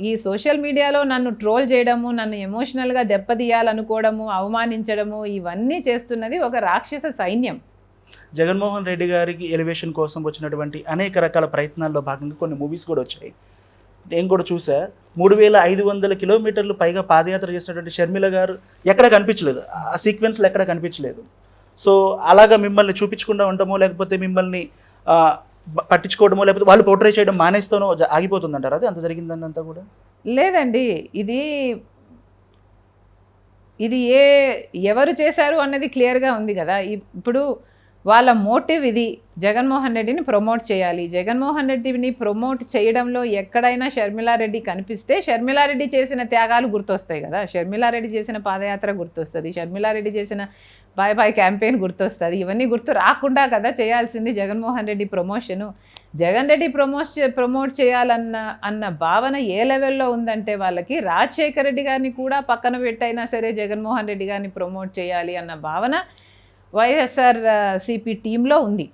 ఈ సోషల్ మీడియాలో నన్ను ట్రోల్ చేయడము నన్ను ఎమోషనల్గా దెబ్బతీయాలనుకోవడము అవమానించడము ఇవన్నీ చేస్తున్నది ఒక రాక్షస సైన్యం. జగన్మోహన్ రెడ్డి గారికి ఎలివేషన్ కోసం వచ్చినటువంటి అనేక రకాల ప్రయత్నాల్లో భాగంగా కొన్ని మూవీస్ కూడా వచ్చాయి. నేను కూడా చూసా. మూడు వేల ఐదు వందల కిలోమీటర్లు పైగా పాదయాత్ర చేసినటువంటి షర్మిల గారు ఎక్కడ కనిపించలేదు. ఆ సీక్వెన్స్లో ఎక్కడ కనిపించలేదు. సో అలాగా మిమ్మల్ని చూపించకుండా ఉండమో లేకపోతే మిమ్మల్ని పట్టించుకోవడమో లేకపోతే వాళ్ళు పోర్ట్రే చేయడం మానేస్తానో ఆగిపోతుందంటారు? అది అంత జరిగిందని అంతా కూడా? లేదండి. ఇది ఇది ఏ ఎవరు చేశారు అన్నది క్లియర్గా ఉంది కదా. ఇప్పుడు వాళ్ళ మోటివ్ ఇది. జగన్మోహన్ రెడ్డిని ప్రమోట్ చేయాలి. జగన్మోహన్ రెడ్డిని ప్రమోట్ చేయడంలో ఎక్కడైనా షర్మిలారెడ్డి కనిపిస్తే షర్మిలారెడ్డి చేసిన త్యాగాలు గుర్తొస్తాయి కదా. షర్మిలారెడ్డి చేసిన పాదయాత్ర గుర్తొస్తుంది. షర్మిలారెడ్డి చేసిన బాయ్ బాయ్ క్యాంపెయిన్ గుర్తొస్తుంది. ఇవన్నీ గుర్తు రాకుండా కదా చేయాల్సింది Jaganmohan Reddy promotion. Jagan Reddy promote promote చేయాలన్న అన్న భావన ఏ లెవెల్లో ఉందంటే వాళ్ళకి రాజశేఖర రెడ్డి గారిని కూడా పక్కన పెట్టైనా సరే జగన్మోహన్ రెడ్డి గారిని ప్రమోట్ చేయాలి అన్న భావన వైఎస్ఆర్ సిపి టీంలో ఉంది.